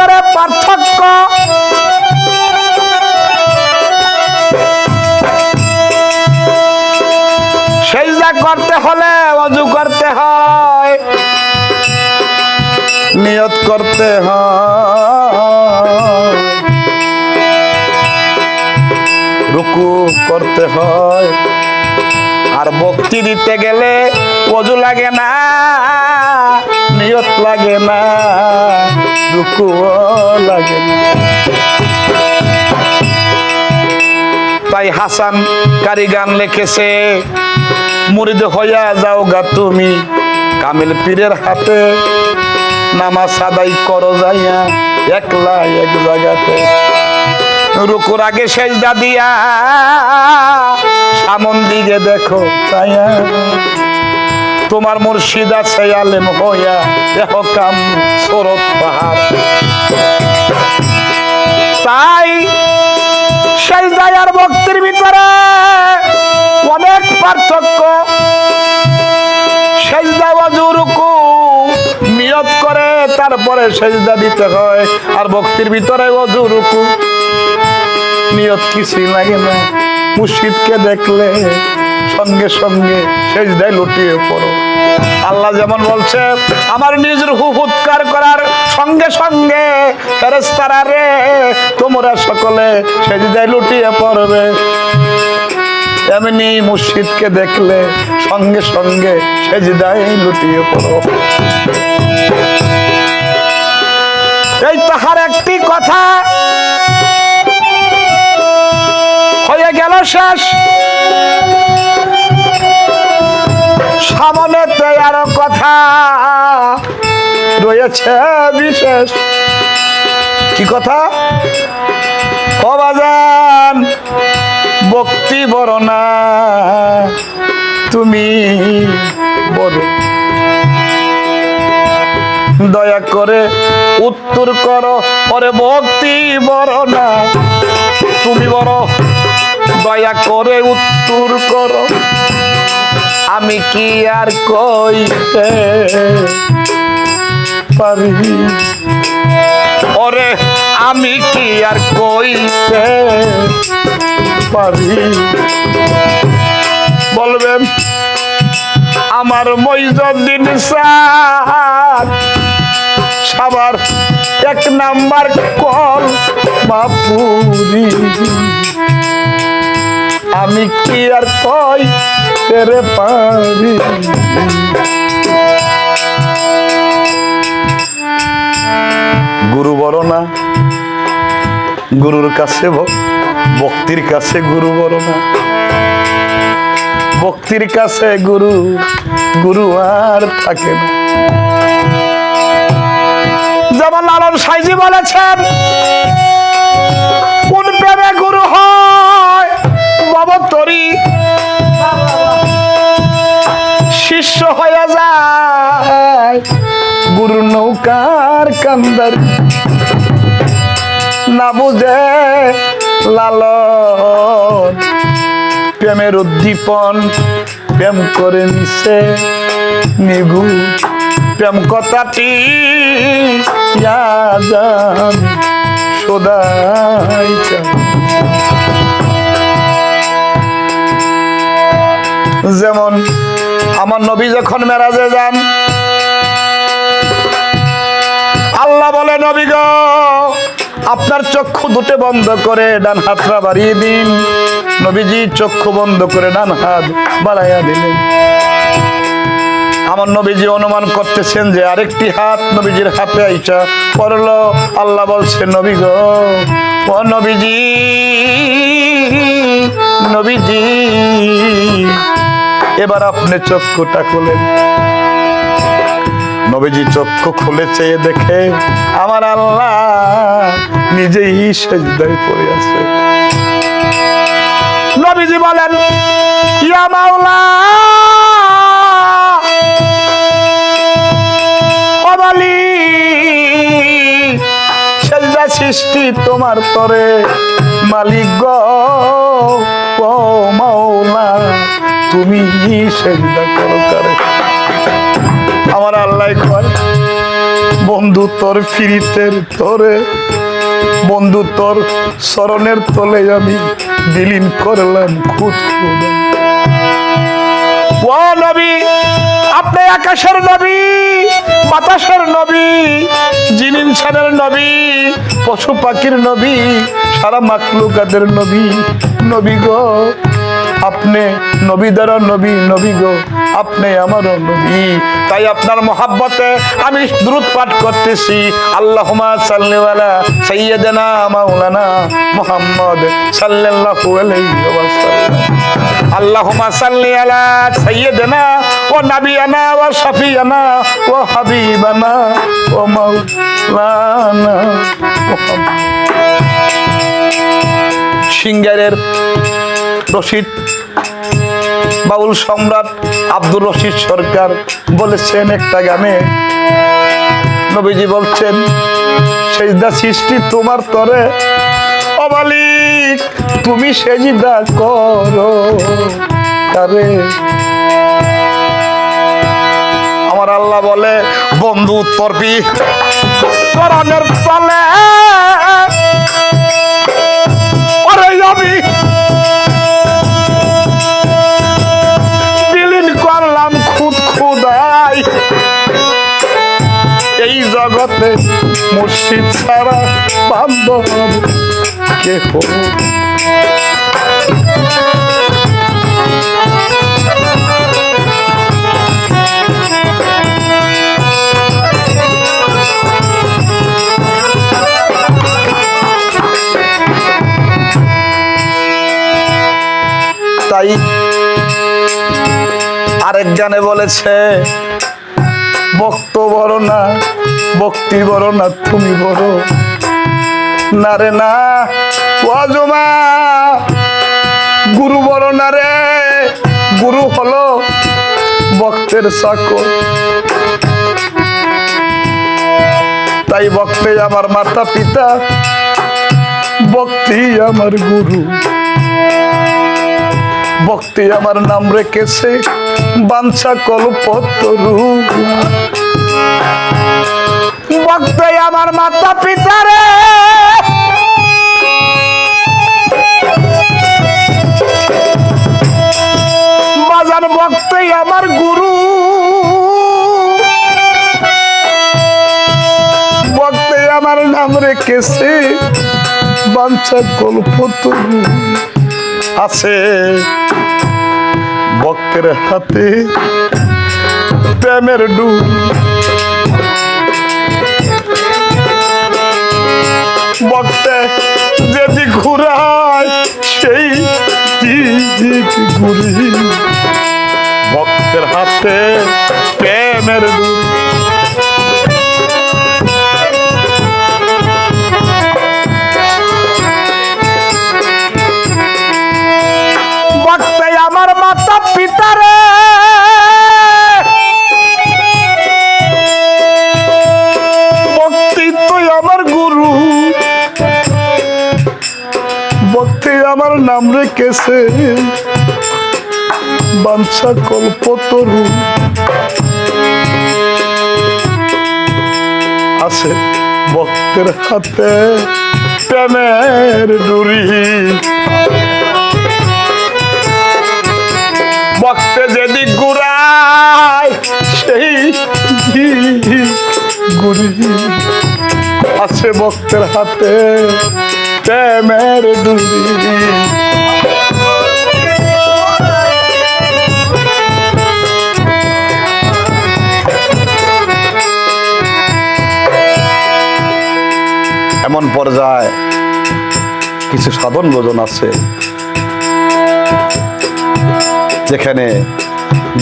ভিতরে পার্থক্য। সেজদা করতে হলে অজু করতে হয়। নিয়ত করতে হয়। রুকু করতে হয়। আর ভক্তি দিতে গেলে অজু লাগে না। নিয়ত লাগে না রুকু লাগে তাই হাসান কারি গান লিখেছে, মুরিদ হইয়া যাও গা তুমি, কামিল পীরের হাতে। নামাজ সাদাই করো যাইয়া একলা এক জায়গাতে। রুকুর আগে শেষ দিয়া, সামন দিকে দেখো চাইয়া। তোমার মুর্শিদ আছে আলেম হইয়া দেহ কাম পাহাড় তাই সেই জায়গার ভক্তির ভিতরে অনেক পার্থক্য। করে, তারপরে সেজদা দিতে হয়। আর ভক্তির ভিতরে অজুরুকু নিয়ত কিছুই লাগে না। মুর্শিদকে দেখলে সঙ্গে সঙ্গে সেজদায় লুটিয়ে পড়ো। আল্লাহ যেমন বলছে, আমার নিজ রূহ করার সঙ্গে সঙ্গে ফেরেস্তারা রে, তোমরা সকলে সেজদায় লুটিয়ে পড়বে। এমনি মুর্শিদকে দেখলে সঙ্গে সঙ্গে সেজদায় লুটিয়ে পড়ো। এই তাহার একটি কথা। হয়ে গেল শেষ। সামনেতে আরও কথা। রয়েছে বিশেষ। কি কথা? অবাজান ভক্তি না। তুমি বড়। দয়া করে উত্তর করো, ওরে ভক্তি না। তুমি বড়। দয়া করে উত্তর করো। আমি কি আর কইতে পারি? ওরে, আমি কি আর কইতে পারি? বলবেন, আমার মইজুদ্দিন স্যার সবার এক নাম্বার কল মাপুরি। আমি কি আর কই তেরে পারি। গুরু বড় না, গুরুর কাছে ভক্তির কাছে গুরু বড় না। ভক্তির কাছে গুরু গুরু আর থাকে না। যেমন লালন সাইজি বলেছেন, কোন প্রেমে শিষ্য হয়ে যায়। গুরু নৌকার কান্দার না বুঝে লালন। প্রেমের উদ্দীপন প্রেম করে নিছে নিভু প্রেম কথাটি সদাই যেমন আমার নবী যখন মেরাজে যান, আল্লাহ বলে, নবী গো, আপনার চক্ষু দুটো বন্ধ করে ডান হাতটা বাড়িয়ে দিন। নবীজি চক্ষু বন্ধ করে ডান হাত বাড়াইয়া দিলেন। আমার নবীজি অনুমান করতেছেন যে আরেকটি হাত নবীজির হাতে আইসা পড়ল। আল্লাহ বলছে, নবী গো নবীজি নবীজি এবার আপনি চক্ষুটা খুলেন নবীজি চক্ষু খুলে চেয়ে দেখে, আমার আল্লাহ নিজেই সেজদায় পড়ে আছে। নবীজি বলেন, ইয়া মাওলা সৃষ্টি তোমার তরে, মালিক গো তুমি সেজদা করো করে। আমার আল্লাহ কয়, বন্ধু তোর ফিরিতের তোরে, বন্ধু তোর স্মরণের তলে আমি বিলীন করলাম খুদ ও নবী, আপনি আকাশের নবী, বাতাসের নবী জিন ইনসানের নবী, পশু পাখির নবী, সারা মাকলুকাদের নবী নবী গো। আপনি নবী দ্বারা নবী নবী গো, আপনি আমারও নবী। তাই আপনার মহাব্বতে আমি দ্রুত পাঠ করতেছি। আল্লাহুমা সাল্লিওয়ালা সৈয়দনা মাওলানা মোহাম্মদ সাল্লাল্লাহু আলাইহি ওয়াসাল্লাম। আল্লাহুমা সাল্লি আলা সাইয়্যিদিনা ওয়া নাবিয়ানা ওয়া শাফিয়ানা ওয়া হাবিবানা ওয়া মাওলানা সিঙ্গারের রশিদ। বাউল সম্রাট আব্দুর রশিদ সরকার বলেছেন একটা গানে, নবীজি বলছেন, সেজদা সৃষ্টি তোমার তরে অবালিক তুমি সেজদা করো। তারে আমার আল্লাহ বলে, বন্ধু তরবি কোরআনের আমি মুর্শিদ ছাড়া বান্ধব কেহ? তাই আরেক গানে বলেছে বক্ত বড় না, ভক্তি বড় না, তুমি বড়। না রে না ওয়াজমা গুরু বড় না রে, গুরু হলো ভক্তের চাকর তাই ভক্তে আমার মাতা পিতা, ভক্তি আমার গুরু। ভক্তি আমার নাম রেখেছে বাঞ্ছা কল্পতরু। ভক্তি আমার মাতা পিতা রে বাজার ভক্তি আমার গুরু। ভক্তি আমার নাম রেখেছে বাঞ্ছা কল্পতরু। আছে ভক্তের হাতে প্রেমের ডুব। বক্তে যদি ঘুরায় সেই ঘুরি। ভক্তের হাতে প্রেমের ডুব। নাম রেখেছে। বাঞ্ছা কল্পতরু আছে ভক্তের হাতে প্রেমের ডুরি ভক্তে যদি গুড়ায় সেই গুড়ি আছে ভক্তের হাতে এমন পর্যায়ে কিছু সাধন ভোজন আছে যেখানে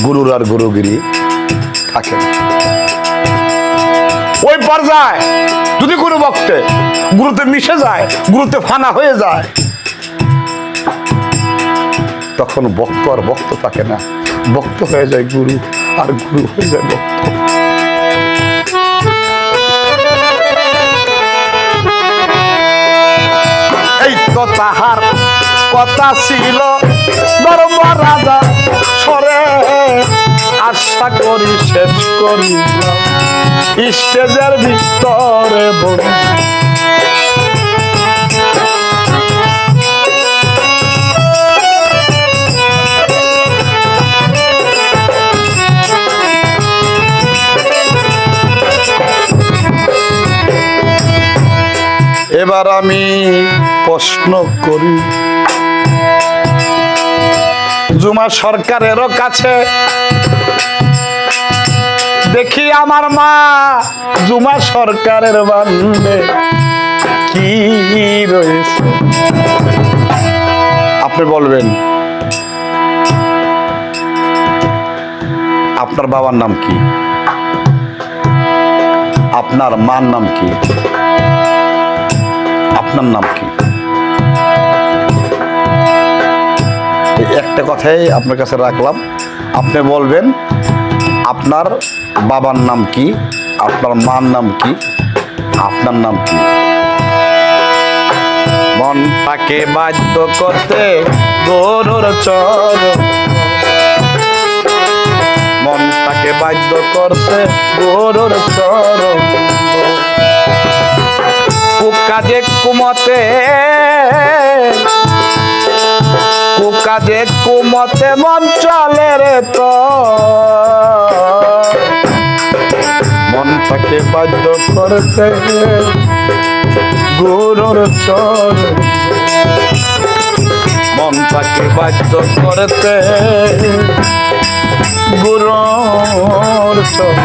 গুরুর আর গুরুগিরি থাকে। ওই পর্যায়ে। যদি কোনো ভক্তে গুরুতে মিশে যায়, গুরুতে ফানা হয়ে যায়, তখন বক্ত আর বক্ত থাকে না। বক্ত হয়ে যায় গুরু আর গুরু হয়ে যায় বক্ত এই তো তাহার কথা ছিল ধর্ম রাজা সরে। আশা করি শেষ করি। স্টেজের ভিতরে এবার আমি প্রশ্ন করি। জুমা সরকারেরও কাছে দেখি আমার মা জুমা সরকারের বান্ধে কি রয়েছে? আপনি বলবেন, আপনার বাবার নাম কি? আপনার মার নাম কি? আপনার নাম কি? একটা কথাই আপনার কাছে রাখলাম। আপনি বলবেন, আপনার বাবার নাম কি? আপনার মার নাম কি? আপনার নাম কি? মন মনটাকে বাধ্য করতে গরুর চর। মন মনটাকে বাধ্য করতে গরুর চর। কুকাজে কুমতে কুকাজে কুমতে মন চলে রে তো মনটাকে বাধ্য করতে গুরুর চর। মন তাকে বাধ্য করতে গুরুর চর।